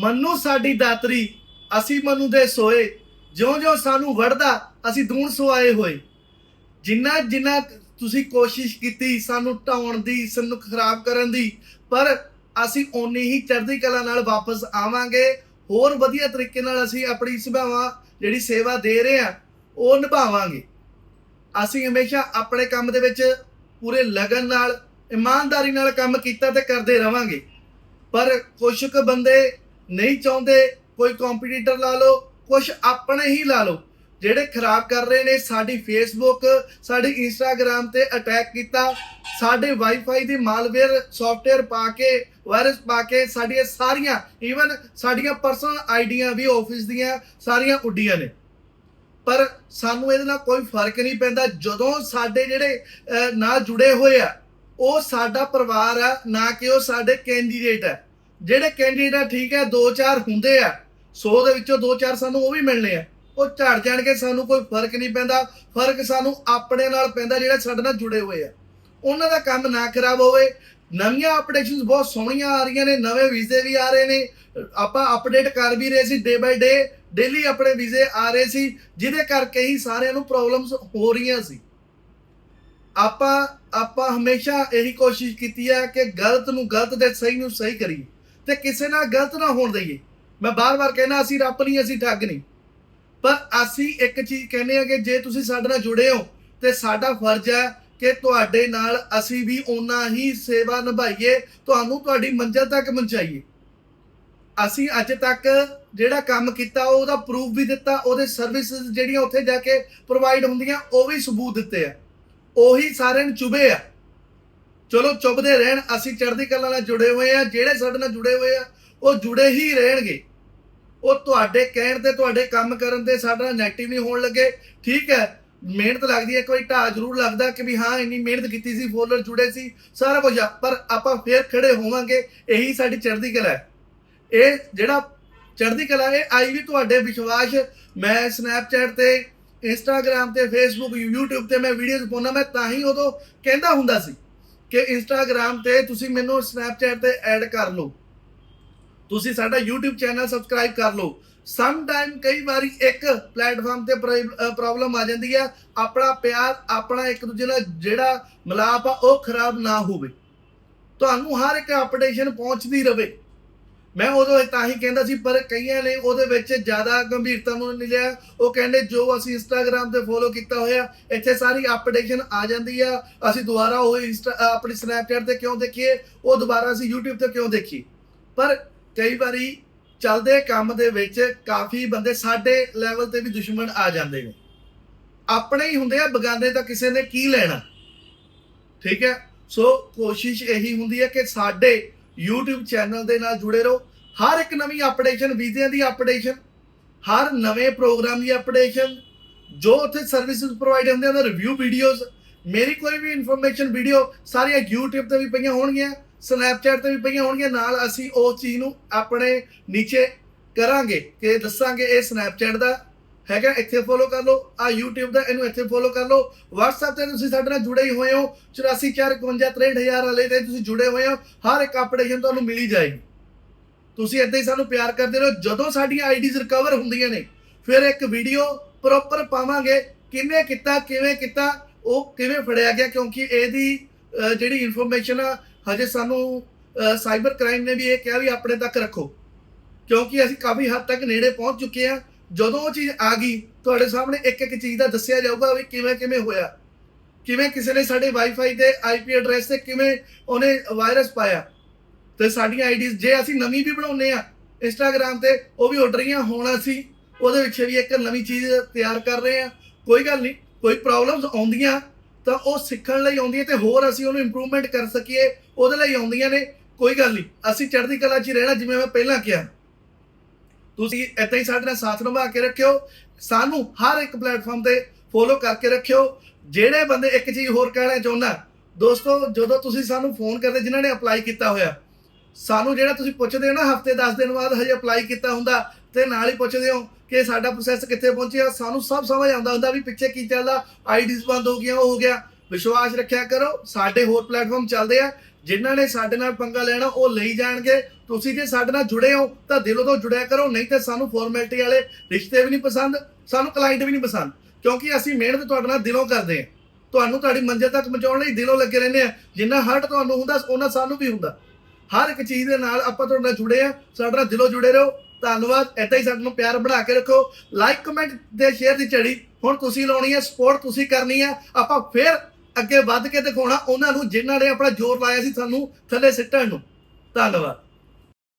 ਮੰਨੂ ਸਾਡੀ ਦਾਤਰੀ, ਅਸੀਂ ਮਨੂ ਦੇ ਸੋਏ। ਜਿਉਂ-ਜਿਉਂ ਸਾਨੂੰ ਵੜਦਾ ਅਸੀਂ ਦੂਣ ਸੁਆਏ ਹੋਏ। ਜਿੰਨਾ ਜਿੰਨਾ ਤੁਸੀਂ ਕੋਸ਼ਿਸ਼ ਕੀਤੀ ਸਾਨੂੰ ਢਾਉਣ ਦੀ, ਸਾਨੂੰ ਖਰਾਬ ਕਰਨ ਦੀ, ਪਰ ਅਸੀਂ ਓਨੀ ਹੀ ਚੜ੍ਹਦੀ ਕਲਾ ਨਾਲ ਵਾਪਸ ਆਵਾਂਗੇ। ਹੋਰ ਵਧੀਆ ਤਰੀਕੇ ਨਾਲ ਅਸੀਂ ਆਪਣੀ ਸੁਭਾਵਾਂ ਜਿਹੜੀ ਸੇਵਾ ਦੇ ਰਹੇ ਆ ਉਹ ਨਿਭਾਵਾਂਗੇ। ਅਸੀਂ ਹਮੇਸ਼ਾ ਆਪਣੇ ਕੰਮ ਦੇ ਵਿੱਚ ਪੂਰੇ ਲਗਨ ਨਾਲ, ਇਮਾਨਦਾਰੀ ਨਾਲ ਕੰਮ ਕੀਤਾ ਤੇ ਕਰਦੇ ਰਵਾਂਗੇ। ਪਰ ਕੁਝ ਕੁ ਬੰਦੇ ਨਹੀਂ ਚਾਹੁੰਦੇ, ਕੋਈ ਕੰਪੀਟੀਟਰ ਲਾ ਲਓ ਕੁਝ ਆਪਣੇ ਹੀ ਲਾ ਲਓ। ਜਿਹੜੇ ਖਰਾਬ ਕਰ ਰਹੇ ਨੇ, ਸਾਡੀ ਫੇਸਬੁੱਕ ਸਾਡੀ ਇੰਸਟਾਗ੍ਰam ਤੇ ਅਟੈਕ ਕੀਤਾ। ਸਾਡੇ ਵਾਈਫਾਈ ਦੀ ਮਾਲਵੇਅਰ ਸੌਫਟਵੇਅਰ ਪਾ ਕੇ ਵਾਇਰਸ ਪਾ ਕੇ, ਸਾਡੀਆਂ ਸਾਰੀਆਂ ਈਵਨ ਸਾਡੀਆਂ ਪਰਸਨਲ ਆਈਡੀਆਂ ਵੀ ਆਫਿਸ ਦੀਆਂ ਸਾਰੀਆਂ ਉੱਡੀਆਂ ਨੇ। ਪਰ ਸਾਨੂੰ ਇਹਦੇ ਨਾਲ ਕੋਈ ਫ਼ਰਕ ਨਹੀਂ ਪੈਂਦਾ। ਜਦੋਂ ਸਾਡੇ ਜਿਹੜੇ ਨਾਲ ਜੁੜੇ ਹੋਏ ਆ, ਉਹ ਸਾਡਾ ਪਰਿਵਾਰ ਆ, ਨਾ ਕਿ ਉਹ ਸਾਡੇ ਕੈਂਡੀਡੇਟ ਆ। ਜਿਹੜੇ ਕੈਂਡੀਡੇਟ ਆ ਠੀਕ ਹੈ 2-4 ਹੁੰਦੇ ਆ 100 ਦੇ ਵਿੱਚੋਂ 2-4 ਸਾਨੂੰ ਉਹ ਵੀ ਮਿਲਣੇ ਆ। ਉਹ ਝੜ ਜਾਣਗੇ ਸਾਨੂੰ ਕੋਈ ਫ਼ਰਕ ਨਹੀਂ ਪੈਂਦਾ, ਫ਼ਰਕ ਸਾਨੂੰ ਆਪਣੇ ਨਾਲ ਪੈਂਦਾ ਜਿਹੜੇ ਸਾਡੇ ਨਾਲ ਜੁੜੇ ਹੋਏ ਆ। ਉਹਨਾਂ ਦਾ ਕੰਮ ਨਾ ਖਰਾਬ ਹੋਵੇ, ਨਵੀਆਂ ਅਪਡੇਸ਼ਨਸ ਬਹੁਤ ਸੋਹਣੀਆਂ ਆ ਰਹੀਆਂ ਨੇ, ਨਵੇਂ ਵੀਜ਼ੇ ਵੀ ਆ ਰਹੇ ਨੇ। ਆਪਾਂ ਅਪਡੇਟ ਕਰ ਵੀ ਰਹੇ ਸੀ ਡੇ ਬਾਈ ਡੇ ਡੇਲੀ ਆਪਣੇ ਵੀਜ਼ੇ ਆ ਰਹੇ ਸੀ, ਜਿਹਦੇ ਕਰਕੇ ਹੀ ਸਾਰਿਆਂ ਨੂੰ ਪ੍ਰੋਬਲਮਸ ਹੋ ਰਹੀਆਂ ਸੀ। ਆਪਾਂ ਆਪਾਂ ਹਮੇਸ਼ਾ ਇਹੀ ਕੋਸ਼ਿਸ਼ ਕੀਤੀ ਹੈ ਕਿ ਗਲਤ ਨੂੰ ਗਲਤ ਤੇ ਸਹੀ ਨੂੰ ਸਹੀ ਕਰੀਏ। ਤੇ ਕਿਸੇ ਨਾਲ ਗਲਤ ਨਾ ਹੋਣ ਦਈਏ। ਮੈਂ ਬਾਰ-ਬਾਰ ਕਹਿਣਾ, ਅਸੀਂ ਰੱਬ ਨਹੀਂ, ਅਸੀਂ ਠੱਗ ਨਹੀਂ। ਪਰ ਅਸੀਂ ਇੱਕ ਚੀਜ਼ ਕਹਿੰਦੇ ਆ ਕਿ ਜੇ ਤੁਸੀਂ ਸਾਡੇ ਨਾਲ ਜੁੜੇ ਹੋ, ਤੇ ਸਾਡਾ ਫਰਜ਼ ਹੈ ਕਿ ਤੁਹਾਡੇ ਨਾਲ ਅਸੀਂ ਵੀ ਓਨਾ ਹੀ ਸੇਵਾ ਨਿਭਾਈਏ, ਤੁਹਾਨੂੰ ਤੁਹਾਡੀ ਮੰਜ਼ਿਲ ਤੱਕ ਪਹੁੰਚਾਈਏ। ਅਸੀਂ ਅੱਜ ਤੱਕ ਜਿਹੜਾ ਕੰਮ ਕੀਤਾ, ਉਹਦਾ ਪ੍ਰੂਫ ਵੀ ਦਿੱਤਾ, ਉਹਦੇ ਸਰਵਿਸਿਜ਼ ਜਿਹੜੀਆਂ ਉੱਥੇ ਜਾ ਕੇ ਪ੍ਰੋਵਾਈਡ ਹੁੰਦੀਆਂ, ਉਹ ਵੀ ਸਬੂਤ ਦਿੱਤੇ ਆ। ਉਹੀ ਸਾਰਿਆਂ ਨੂੰ ਚੁਬੇ ਆ। ਚਲੋ ਚੁੱਭਦੇ ਰਹਿਣ ਅਸੀਂ ਚੜ੍ਹਦੀ ਕਲਾ ਨਾਲ ਜੁੜੇ ਹੋਏ ਆ ਜਿਹੜੇ ਸਾਡੇ ਨਾਲ ਜੁੜੇ ਹੋਏ ਆ ਉਹ ਜੁੜੇ ਹੀ ਰਹਿਣਗੇ। ਉਹ ਤੁਹਾਡੇ ਕਹਿਣ ਤੇ ਤੁਹਾਡੇ ਕੰਮ ਕਰਨ ਤੇ ਸਾਡਾ ਨੈਗੇਟਿਵ ਨਹੀਂ ਹੋਣ ਲੱਗੇ ਠੀਕ ਹੈ? ਮਿਹਨਤ ਲੱਗਦੀ ਹੈ ਕੋਈ ਢਾਹ ਜ਼ਰੂਰ ਲੱਗਦਾ ਕਿ ਵੀ ਹਾਂ ਇੰਨੀ ਮਿਹਨਤ ਕੀਤੀ ਸੀ ਫੋਲੋਅਰ ਜੁੜੇ ਸੀ ਸਾਰਾ ਕੁਝ ਆ, ਪਰ ਆਪਾਂ ਫੇਰ ਖੜੇ ਹੋਵਾਂਗੇ ਇਹੀ ਸਾਡੀ ਚੜ੍ਹਦੀ ਕਲਾ ਹੈ। ਇਹ ਜਿਹੜਾ ਚੜ੍ਹਦੀ ਕਲਾ ਇਹ ਆਈ ਵੀ ਤੁਹਾਡੇ ਵਿਸ਼ਵਾਸ। ਮੈਂ ਸਨੈਪਚੈਟ ਤੇ ਇੰਸਟਾਗ੍ਰam ਤੇ ਫੇਸਬੁੱਕ YouTube ਤੇ ਮੈਂ ਵੀਡੀਓਜ਼ ਪਾਉਣਾ ਮੈਂ ਤਾਂ ਹੀ ਉਦੋਂ ਕਹਿੰਦਾ ਹੁੰਦਾ ਸੀ ਕਿ ਇੰਸਟਾਗ੍ਰam ਤੇ ਤੁਸੀਂ ਮੈਨੂੰ ਸਨੈਪਚੈਟ ਤੇ ਐਡ ਕਰ ਲਓ। ਤੁਸੀਂ ਸਾਡਾ YouTube ਚੈਨਲ ਸਬਸਕ੍ਰਾਈਬ ਕਰ ਲਓ। ਸਮ ਟਾਈਮ ਕਈ ਵਾਰੀ ਇੱਕ ਪਲੇਟਫਾਰਮ ਤੇ ਪ੍ਰੋਬਲਮ ਆ ਜਾਂਦੀ ਹੈ ਆਪਣਾ ਪਿਆਰ, ਆਪਣਾ ਇੱਕ ਦੂਜੇ ਨਾਲ ਜਿਹੜਾ ਮਿਲਾਪ ਆ, ਉਹ ਖਰਾਬ ਨਾ ਹੋਵੇ। ਤੁਹਾਨੂੰ ਹਰ ਇੱਕ ਅਪਡੇਸ਼ਨ ਪਹੁੰਚਦੀ ਰਵੇ। ਮੈਂ ਉਦੋਂ ਤਾਂ ਹੀ ਕਹਿੰਦਾ ਸੀ, ਪਰ ਕਈਆਂ ਨੇ ਉਹਦੇ ਵਿੱਚ ਜ਼ਿਆਦਾ ਗੰਭੀਰਤਾ ਨੂੰ ਨਹੀਂ ਲਿਆ। ਉਹ ਕਹਿੰਦੇ, ਜੋ ਅਸੀਂ ਇੰਸਟਾਗ੍ਰam ਤੇ ਫੋਲੋ ਕੀਤਾ ਹੋਇਆ, ਇੱਥੇ ਸਾਰੀ ਅਪਡੇਸ਼ਨ ਆ ਜਾਂਦੀ ਆ। ਅਸੀਂ ਦੁਬਾਰਾ ਉਹ ਇੰਸਟਾ ਆਪਣੀ ਸਨੈਪਚੈਟ ਤੇ ਕਿਉਂ ਦੇਖੀਏ? ਉਹ ਦੁਬਾਰਾ ਅਸੀਂ YouTube ਤੇ ਕਿਉਂ ਦੇਖੀਏ? ਪਰ ਕਈ ਵਾਰੀ ਚੱਲਦੇ ਕੰਮ ਦੇ ਵਿੱਚ ਕਾਫੀ ਬੰਦੇ ਸਾਡੇ ਲੈਵਲ ਤੇ ਵੀ ਦੁਸ਼ਮਣ ਆ ਜਾਂਦੇ ਨੇ। ਆਪਣੇ ਹੀ ਹੁੰਦੇ ਆ, ਬਗਾਨੇ ਤਾਂ ਕਿਸੇ ਨੇ ਕੀ ਲੈਣਾ? ਠੀਕ ਹੈ? ਸੋ ਕੋਸ਼ਿਸ਼ ਇਹੀ ਹੁੰਦੀ ਹੈ ਕਿ ਸਾਡੇ YouTube ਚੈਨਲ ਦੇ ਨਾਲ ਜੁੜੇ ਰਹੋ। ਹਰ ਇੱਕ ਨਵੀਂ ਅਪਡੇਸ਼ਨ ਵੀਜ਼ਿਆਂ ਦੀ ਅਪਡੇਸ਼ਨ ਹਰ ਨਵੇਂ ਪ੍ਰੋਗਰਾਮ ਦੀ ਅਪਡੇਸ਼ਨ ਜੋ ਉੱਥੇ ਸਰਵਿਸਿਜ਼ ਪ੍ਰੋਵਾਈਡ ਹੁੰਦੇ ਉਹਨਾਂ ਰਿਵਿਊ ਵੀਡੀਓਜ਼ ਮੇਰੀ ਕੋਈ ਵੀ ਇਨਫੋਰਮੇਸ਼ਨ ਵੀਡੀਓ ਸਾਰੀਆਂ YouTube ਤੇ ਵੀ ਪਈਆਂ ਹੋਣਗੀਆਂ ਸਨੈਪਚੈਟ ਤੇ ਵੀ ਪਈਆਂ ਹੋਣਗੀਆਂ, ਨਾਲ ਅਸੀਂ ਉਸ ਚੀਜ਼ ਨੂੰ ਆਪਣੇ ਨੀਚੇ ਕਰਾਂਗੇ, ਕਿ ਦੱਸਾਂਗੇ ਇਹ ਸਨੈਪਚੈਟ ਦਾ ਹੈਗਾ, ਇੱਥੇ ਫੋਲੋ ਕਰ ਲਓ। ਆ YouTube ਦਾ, ਇਹਨੂੰ ਇੱਥੇ ਫੋਲੋ ਕਰ ਲਓ। WhatsApp ਤੇ ਤੁਸੀਂ ਸਾਡੇ ਨਾਲ ਜੁੜੇ ਹੀ ਹੋਏ ਹੋ। 8445633000 ਵਾਲੇ ਤੇ ਤੁਸੀਂ ਜੁੜੇ ਹੋਏ ਹੋ। ਹਰ ਇੱਕ ਅਪਡੇਸ਼ਨ ਤੁਹਾਨੂੰ ਮਿਲੀ ਜਾਏਗੀ। ਤੁਸੀਂ ਇੱਦਾਂ ਹੀ ਸਾਨੂੰ ਪਿਆਰ ਕਰਦੇ ਰਹੋ। ਜਦੋਂ ਸਾਡੀਆਂ ਆਈਡੀਜ਼ ਰਿਕਵਰ ਹੁੰਦੀਆਂ ਨੇ, ਫਿਰ ਇੱਕ ਵੀਡੀਓ ਪ੍ਰੋਪਰ ਪਾਵਾਂਗੇ। ਕਿਵੇਂ ਕੀਤਾ ਕਿਵੇਂ ਕੀਤਾ, ਉਹ ਕਿਵੇਂ ਫੜਿਆ ਗਿਆ, ਕਿਉਂਕਿ ਇਹਦੀ ਜਿਹੜੀ ਇਨਫੋਰਮੇਸ਼ਨ ਆ, ਹਜੇ ਸਾਨੂੰ ਸਾਈਬਰ ਕ੍ਰਾਈਮ ਨੇ ਵੀ ਇਹ ਕਿਹਾ ਵੀ ਆਪਣੇ ਤੱਕ ਰੱਖੋ। ਕਿਉਂਕਿ ਅਸੀਂ ਕਾਫੀ ਹੱਦ ਤੱਕ ਨੇੜੇ ਪਹੁੰਚ ਚੁੱਕੇ ਆ ਜਦੋਂ ਉਹ ਚੀਜ਼ ਆ ਗਈ, ਤੁਹਾਡੇ ਸਾਹਮਣੇ ਇੱਕ ਇੱਕ ਚੀਜ਼ ਦਾ ਦੱਸਿਆ ਜਾਊਗਾ ਵੀ ਕਿਵੇਂ ਕਿਵੇਂ ਹੋਇਆ। ਕਿਵੇਂ ਕਿਸੇ ਨੇ ਸਾਡੇ ਵਾਈਫਾਈ ਤੇ ਆਈਪੀ ਐਡਰੈਸ ਤੇ ਕਿਵੇਂ ਉਹਨੇ ਵਾਇਰਸ ਪਾਇਆ। ਤੇ ਸਾਡੀਆਂ ਆਈਡੀਜ਼ ਜੇ ਅਸੀਂ ਨਵੀਂ ਵੀ ਬਣਾਉਨੇ ਆ ਇੰਸਟਾਗ੍ਰam ਤੇ ਉਹ ਵੀ ਉੱਡ ਰਹੀਆਂ ਹੁਣ ਅਸੀਂ, ਉਹਦੇ ਵਿੱਚ ਵੀ ਇੱਕ ਨਵੀਂ ਚੀਜ਼ ਤਿਆਰ ਕਰ ਰਹੇ ਆ ਕੋਈ ਗੱਲ ਨਹੀਂ, ਕੋਈ ਪ੍ਰੋਬਲਮਸ ਆਉਂਦੀਆਂ, ਤਾਂ ਉਹ ਸਿੱਖਣ ਲਈ ਆਉਂਦੀਆਂ ਤੇ ਹੋਰ ਅਸੀਂ ਉਹਨੂੰ ਇੰਪਰੂਵਮੈਂਟ ਕਰ ਸਕੀਏ, ਉਹਦੇ ਲਈ ਆਉਂਦੀਆਂ ਨੇ। ਕੋਈ ਗੱਲ ਨਹੀਂ, ਅਸੀਂ ਚੜ੍ਹਦੀ ਕਲਾ 'ਚ ਹੀ ਰਹਿਣਾ ਜਿਵੇਂ ਮੈਂ ਪਹਿਲਾਂ ਕਿਹਾ। ਤੁਸੀਂ ਏਦਾਂ ਹੀ ਸਾਡੇ ਨਾਲ ਸਾਥ ਨਿਭਾ ਕੇ ਰੱਖਿਓ। ਸਾਨੂੰ ਹਰ ਇੱਕ ਪਲੇਟਫਾਰਮ ਤੇ ਫੋਲੋ ਕਰਕੇ ਰੱਖਿਓ। ਜਿਹੜੇ ਬੰਦੇ ਇੱਕ ਚੀਜ਼ ਹੋਰ ਕਹਿਣਾ ਚਾਹੁੰਦਾ, ਦੋਸਤੋ, ਜਦੋਂ ਤੁਸੀਂ ਸਾਨੂੰ ਫੋਨ ਕਰਦੇ, ਜਿਨ੍ਹਾਂ ਨੇ ਅਪਲਾਈ ਕੀਤਾ ਹੋਇਆ, ਸਾਨੂੰ ਜਿਹੜਾ ਤੁਸੀਂ ਪੁੱਛਦੇ ਹੋ ਨਾ, ਹਫ਼ਤੇ 10 ਦਿਨ ਬਾਅਦ ਹਜੇ ਅਪਲਾਈ ਕੀਤਾ ਹੁੰਦਾ, ਤੇ ਨਾਲ ਹੀ ਪੁੱਛਦੇ ਹੋ ਕਿ ਸਾਡਾ ਪ੍ਰੋਸੈਸ ਕਿੱਥੇ ਪਹੁੰਚਿਆ, ਸਾਨੂੰ ਸਭ ਸਮਝ ਆਉਂਦਾ ਹੁੰਦਾ ਵੀ ਪਿੱਛੇ ਕੀ ਚੱਲਦਾ ਆਈਡੀਜ਼ ਬੰਦ ਹੋ ਗਈਆਂ, ਉਹ ਹੋ ਗਿਆ। ਵਿਸ਼ਵਾਸ ਰੱਖਿਆ ਕਰੋ, ਸਾਡੇ ਹੋਰ ਪਲੇਟਫਾਰਮ ਚੱਲਦੇ ਆ। ਜਿਨ੍ਹਾਂ ਨੇ ਸਾਡੇ ਨਾਲ ਪੰਗਾ ਲੈਣਾ, ਉਹ ਲਈ ਜਾਣਗੇ। ਤੁਸੀਂ ਜੇ ਸਾਡੇ ਨਾਲ ਜੁੜੇ ਹੋ, ਤਾਂ ਦਿਲੋਂ ਤੋਂ ਜੁੜਿਆ ਕਰੋ, ਨਹੀਂ ਤਾਂ ਸਾਨੂੰ ਫਾਰਮੈਲਿਟੀ ਵਾਲੇ ਰਿਸ਼ਤੇ ਵੀ ਨਹੀਂ ਪਸੰਦ, ਸਾਨੂੰ ਕਲਾਇੰਟ ਵੀ ਨਹੀਂ ਪਸੰਦ, ਕਿਉਂਕਿ ਅਸੀਂ ਮਿਹਨਤ ਤੁਹਾਡੇ ਨਾਲ ਦਿਲੋਂ ਕਰਦੇ ਹਾਂ। ਤੁਹਾਨੂੰ ਤੁਹਾਡੀ ਮੰਜ਼ਿਲ ਤੱਕ ਪਹੁੰਚਾਉਣ ਲਈ ਦਿਲੋਂ ਲੱਗੇ ਰਹਿੰਦੇ ਆ ਜਿੰਨਾ ਹਰਟ ਤੁਹਾਨੂੰ ਹੁੰਦਾ ਉਹਨਾਂ ਸਾਨੂੰ ਵੀ ਹੁੰਦਾ। ਹਰ ਇੱਕ ਚੀਜ਼ ਦੇ ਨਾਲ ਆਪਾਂ ਤੁਹਾਡੇ ਨਾਲ ਜੁੜੇ ਆ ਸਾਡੇ ਨਾਲ ਦਿਲੋਂ ਜੁੜੇ ਰਹੋ। ਧੰਨਵਾਦ ਏਦਾਂ ਹੀ ਸਾਨੂੰ ਪਿਆਰ ਬਣਾ ਕੇ ਰੱਖੋ। ਲਾਈਕ ਕਮੈਂਟ ਤੇ ਸ਼ੇਅਰ ਦੀ ਝੜੀ। ਹੁਣ ਤੁਸੀਂ ਲਾਉਣੀ ਹੈ ਸਪੋਰਟ ਤੁਸੀਂ ਕਰਨੀ ਹੈ। ਆਪਾਂ ਫੇਰ ਅੱਗੇ ਵੱਧ ਕੇ ਦਿਖਾਉਣਾ। ਉਹਨਾਂ ਨੂੰ ਜਿਨ੍ਹਾਂ ਨੇ ਆਪਣਾ ਜ਼ੋਰ ਲਾਇਆ ਸੀ ਸਾਨੂੰ ਥੱਲੇ ਸਿੱਟਣ ਨੂੰ। ਧੰਨਵਾਦ।